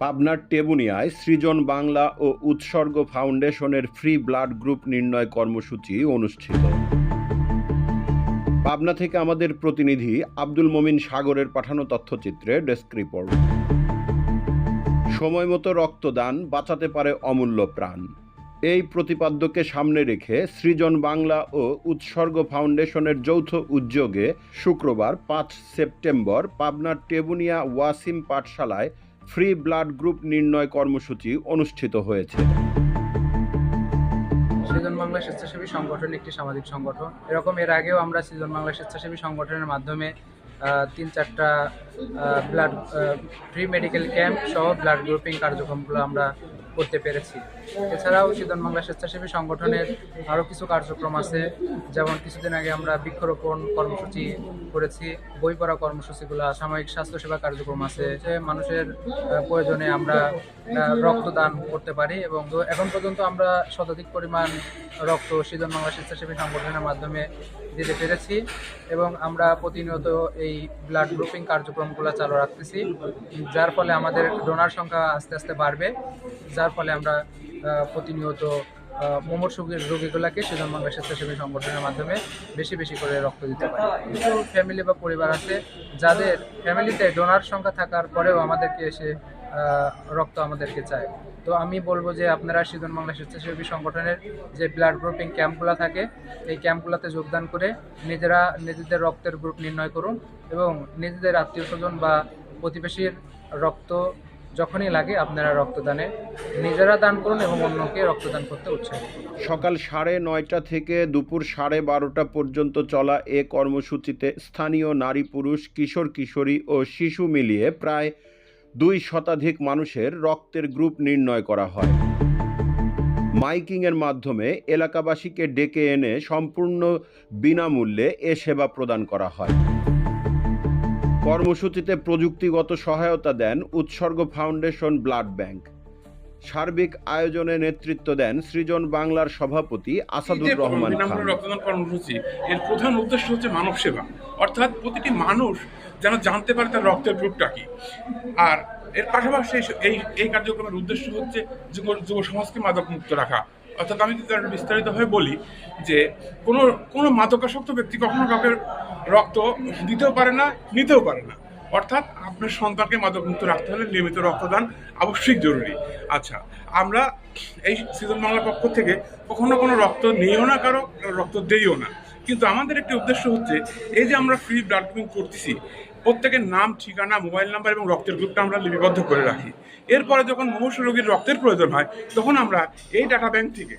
পাবনার টেবুনিয়ায় সৃজন বাংলা ও উৎসর্গ ফাউন্ডেশনের ফ্রি ব্লাড গ্রুপ নির্ণয় কর্মসূচি অনুষ্ঠিত। পাবনা থেকে আমাদের প্রতিনিধি আব্দুল মমিন সাগরের পাঠানো তথ্যচিত্রে ডেস্ক রিপোর্ট। সময় মতো রক্তদান বাঁচাতে পারে অমূল্য প্রাণ। এই প্রতিপাদ্যকে সামনে রেখে সৃজন বাংলা ও উৎসর্গ ফাউন্ডেশনের যৌথ উদ্যোগে শুক্রবার পাঁচ সেপ্টেম্বর পাবনার টেবুনিয়া ওয়াসিম পাঠশালায় ফ্রি ব্লাড গ্রুপ নির্ণয় কর্মসূচি অনুষ্ঠিত হয়েছে। সৃজন বাংলা স্বেচ্ছাসেবী সংগঠন একটি সামাজিক সংগঠন। এরকম এর আগেও আমরা সৃজন বাংলা স্বেচ্ছাসেবী সংগঠনের মাধ্যমে তিন চারটা ব্লাড ফ্রি মেডিকেল ক্যাম্প সহ ব্লাড গ্রুপিং কার্যক্রমগুলো আমরা করতে পেরেছি। এছাড়াও সৃজন বাংলা স্বেচ্ছাসেবী সংগঠনের আরও কিছু কার্যক্রম আছে, যেমন কিছুদিন আগে আমরা বৃক্ষরোপণ কর্মসূচি করেছি, বই পড়া কর্মসূচিগুলো, সাময়িক স্বাস্থ্যসেবা কার্যক্রম আছে, যে মানুষের প্রয়োজনে আমরা রক্তদান করতে পারি এবং এখন পর্যন্ত আমরা শতাধিক পরিমাণ রক্ত সৃজন বাংলা স্বেচ্ছাসেবী সংগঠনের মাধ্যমে দিতে পেরেছি এবং আমরা প্রতিনিয়ত এই ব্লাড গ্রুপিং কার্যক্রমগুলো চালু রাখতেছি, যার ফলে আমাদের ডোনার সংখ্যা আস্তে আস্তে বাড়বে, যার ফলে আমরা প্রতিনিয়ত মুমূর্ষু রোগীগুলোকে সুজন বাংলা স্বেচ্ছাসেবী সংগঠনের মাধ্যমে বেশি বেশি করে রক্ত দিতে পারি। কিছু ফ্যামিলি বা পরিবার আছে, যাদের ফ্যামিলিতে ডোনার সংখ্যা থাকার পরেও আমাদেরকে এসে রক্ত আমাদেরকে চায়। তো আমি বলব যে আপনারা সৃজন বাংলা স্বেচ্ছাসেবী সংগঠনের যে ব্লাড গ্রুপিং ক্যাম্পগুলো থাকে, এই ক্যাম্পগুলোতে যোগদান করে নিজেরা নিজেদের রক্তের গ্রুপ নির্ণয় করুন এবং নিজেদের আত্মীয় স্বজন বা প্রতিবেশীর রক্ত যখনই লাগে আপনারা রক্তদানে নিজেরা দান করুন এবং অন্যকে রক্তদান করতে উৎসাহ সকাল সাড়ে নয়টা থেকে দুপুর সাড়ে বারোটা পর্যন্ত চলা এ কর্মসূচিতে স্থানীয় নারী পুরুষ, কিশোর, কিশোরী ও শিশু মিলিয়ে প্রায় দুই শতাধিক মানুষের রক্তের গ্রুপ নির্ণয় করা হয়। মাইকিংয়ের মাধ্যমে এলাকাবাসীকে ডেকে এনে সম্পূর্ণ বিনামূল্যে এ সেবা প্রদান করা হয়। কর্মসূচিতে প্রযুক্তিগত সহায়তা দেন উৎসর্গ ফাউন্ডেশন ব্লাড ব্যাংক। সার্বিক আয়োজনে নেতৃত্ব দেন সৃজন বাংলার সভাপতি আসাদুর রহমান খান। রক্তদান কর্মসূচি এর প্রধান উদ্দেশ্য হচ্ছে মানব সেবা। অর্থাৎ প্রতিটি মানুষ যেন জানতে পারে তার রক্তের গ্রুপটা কি। আর এর পাশাপাশি এই- এই কার্যক্রমের উদ্দেশ্য হচ্ছে যুব যুব সমাজকে মাদক মুক্ত রাখা। অর্থাৎ আমি যদি বিস্তারিতভাবে বলি যে কোনো কোনো মাদকাসক্ত ব্যক্তি কখনো কাউকে রক্ত দিতেও পারে না নিতেও পারে না। অর্থাৎ আপনার সন্তানকে মাদকমুক্ত রাখতে হলে নিয়মিত রক্তদান আবশ্যিক জরুরি। আচ্ছা আমরা এই সিজন বাংলার পক্ষ থেকে কখনো কোনো রক্ত নিয়েও না কারও রক্ত দেইও না। কিন্তু আমাদের একটি উদ্দেশ্য হচ্ছে এই যে আমরা ফ্রি ব্লাড গ্রুপিং করতেছি প্রত্যেকের নাম ঠিকানা মোবাইল নাম্বার এবং রক্তের গ্রুপটা আমরা লিপিবদ্ধ করে রাখি। এরপরে যখন মুমূর্ষু রোগীর রক্তের প্রয়োজন হয় তখন আমরা এই ডাটা ব্যাংক থেকে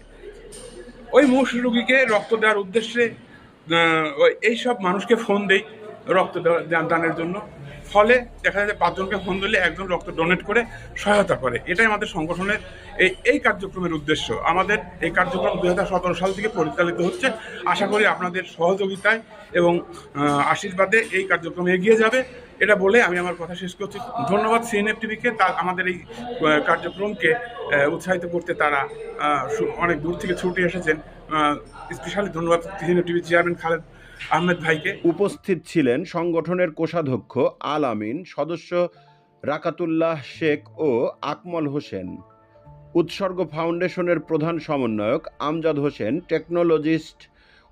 ওই মুমূর্ষু রোগীকে রক্ত দেওয়ার উদ্দেশ্যে আহ, ওই এইসব মানুষকে ফোন দেই রক্ত দানের জন্য। ফলে দেখা যায় পাঁচজনকে ফোন দিলে একজন রক্ত ডোনেট করে সহায়তা করে। এটাই আমাদের সংগঠনের এই এই কার্যক্রমের উদ্দেশ্য। আমাদের এই কার্যক্রম দু হাজার সতেরো সাল থেকে পরিচালিত হচ্ছে। আশা করি আপনাদের সহযোগিতায় এবং আশীর্বাদে এই কার্যক্রম এগিয়ে যাবে। এটা বলে আমি আমার কথা শেষ করছি। ধন্যবাদ সিএনএফ টিভিকে তার আমাদের এই কার্যক্রমকে উৎসাহিত করতে তারা অনেক দূর থেকে ছুটে এসেছেন। স্পেশালি ধন্যবাদ CNF TV chairman Khaled Ahmed ভাইকে। উপস্থিত ছিলেন সংগঠনের কোষাধ্যক্ষ আল আমিন সদস্য রাকাতুল্লাহ শেখ ও আকমল হোসেন। উৎসর্গ ফাউন্ডেশনের প্রধান সমন্বয়ক আমজাদ হোসেন টেকনোলজিস্ট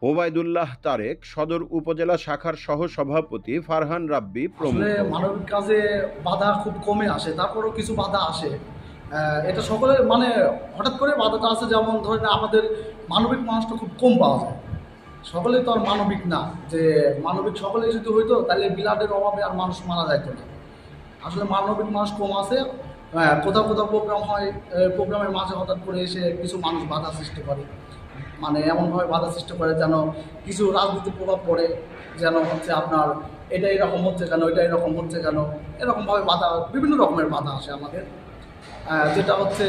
ওবায়দুল্লাহ তারেক সদর উপজেলা শাখার সহ সভাপতি ফারহান রাব্বি প্রমুখ। মানবিক কাজে বাধা খুব কমে আসে তারপরেও কিছু বাধা আসে। এটা সকলের মানে হঠাৎ করে বাধাটা আসে যেমন ধরেন আমাদের মানবিক মানুষটা খুব কম পাওয়া যায়। সকলেই তো আর মানবিক না যে মানবিক সকলেই যদি হইতো তাহলে ব্লাডের অভাবে আর মানুষ মারা যাইতো না। আসলে মানবিক মানুষ কম আছে হ্যাঁ, কোথাও কোথাও প্রোগ্রাম হয় প্রোগ্রামের মাঝে হঠাৎ করে এসে কিছু মানুষ বাধা সৃষ্টি করে। মানে এমনভাবে বাধা সৃষ্টি করে যেন কিছু রাজনীতির প্রভাব পড়ে যেন হচ্ছে আপনার এটা এরকম হচ্ছে কেন এটা এরকম হচ্ছে কেন এরকমভাবে বাধা বিভিন্ন রকমের বাধা আসে আমাদের। যেটা হচ্ছে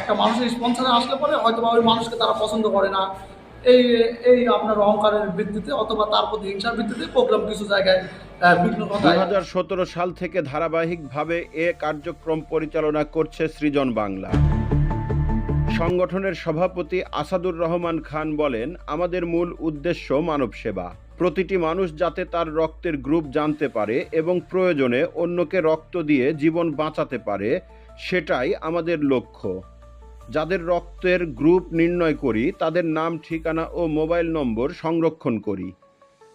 একটা মানুষের স্পন্সারে আসলে পরে হয়তো ওই মানুষকে তারা পছন্দ করে না এই এই আপনার অহংকারের ভিত্তিতে অথবা তার প্রতি হিংসার ভিত্তিতে প্রোগ্রাম কিছু জায়গায় সাল থেকে ধারাবাহিকভাবে এ কার্যক্রম পরিচালনা করছে সৃজন বাংলা। সংগঠনের সভাপতি আসাদুর রহমান খান বলেন, আমাদের মূল উদ্দেশ্য মানব সেবা। প্রতিটি মানুষ যাতে তার রক্তের গ্রুপ জানতে পারে এবং প্রয়োজনে অন্যকে রক্ত দিয়ে জীবন বাঁচাতে পারে, সেটাই আমাদের লক্ষ্য। যাদের রক্তের গ্রুপ নির্ণয় করি, তাদের নাম, ঠিকানা ও মোবাইল নম্বর সংরক্ষণ করি।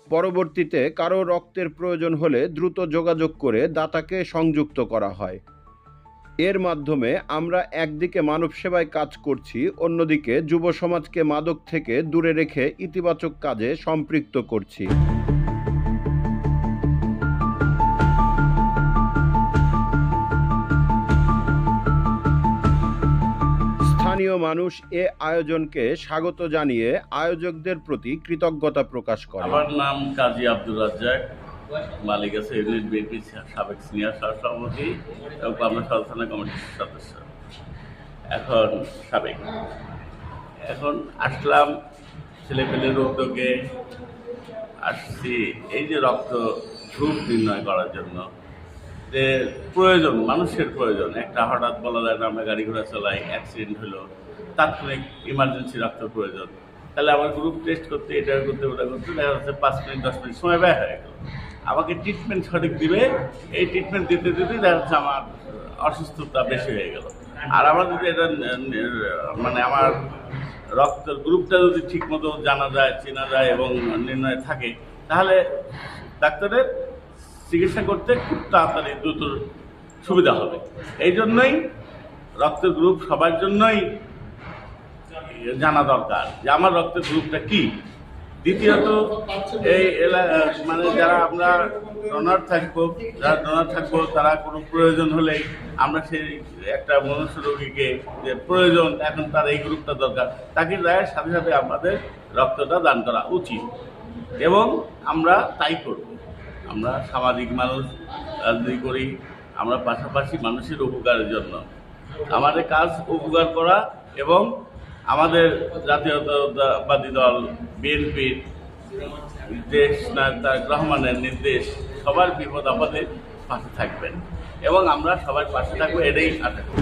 পরবর্তীতে কারও রক্তের প্রয়োজন হলে দ্রুত যোগাযোগ করে দাতাকে সংযুক্ত করা হয়। এর মাধ্যমে আমরা একদিকে মানব সেবায় কাজ করছি, অন্যদিকে যুব সমাজকে মাদক থেকে দূরে রেখে ইতিবাচক কাজে সম্পৃক্ত করছি। স্থানীয় মানুষ এ আয়োজনকে স্বাগত জানিয়ে আয়োজকদের প্রতি কৃতজ্ঞতা প্রকাশ করে আমার নাম কাজী আব্দুল রাজ্জাক, মালিক আছে ইউনিট বিএনপি সাবেক সিনিয়র সহসভাপতি এবং পাবনা সদর থানা কমিটির সদস্য। এখন সাবেক। এখন আসলাম ছেলেপেলের উদ্যোগে। আসছি এই যে রক্ত গ্রুপ নির্ণয় করার জন্য। যে প্রয়োজন, মানুষের প্রয়োজন। একটা হঠাৎ বলা যায় না, আমরা গাড়ি ঘোড়া চালাই অ্যাক্সিডেন্ট হলো, তাৎক্ষণিক ইমার্জেন্সি রক্তের প্রয়োজন। তাহলে আমার গ্রুপ টেস্ট করতে, এটা করতে, ওটা করতে, দেখা যাচ্ছে পাঁচ মিনিট, দশ মিনিট সময় ব্যয় হয়ে গেল। আমাকে ট্রিটমেন্ট সঠিক দিবে, এই ট্রিটমেন্ট দিতে দিতে দেখা যাচ্ছে আমার অসুস্থতা বেশি হয়ে গেল। আর আমার যদি এটা মানে আমার রক্তের গ্রুপটা যদি ঠিক মতো জানা যায়, চেনা যায় এবং নির্ণয় থাকে, তাহলে ডাক্তারের চিকিৎসা করতে খুব তাড়াতাড়ি দ্রুত সুবিধা হবে। এই জন্যই রক্তের গ্রুপ সবার জন্যই জানা দরকার যে আমার রক্তের গ্রুপটা কি। দ্বিতীয়ত, এই মানে যারা আমরা ডোনার থাকব, যারা ডোনার থাকব, তারা কোনো প্রয়োজন হলে আমরা সেই একটা মনুষ্য রোগীকে যে প্রয়োজন, এখন তার এই গ্রুপটা দরকার, তাকে দেয় সাথে সাথে আমাদের রক্তটা দান করা উচিত। এবং আমরা তাই করব। আমরা সামাজিক মানুষ, রাজনীতি করি, আমরা পাশাপাশি মানুষের উপকারের জন্য। আমাদের কাজ উপকার করা এবং আমাদের জাতীয়তাবাদী দল বিএনপির দেশ নায়ক তারেক রহমানের নির্দেশ, সবার বিপদ আপদে পাশে থাকবেন এবং আমরা সবার পাশে থাকব, এটাই আশা করি।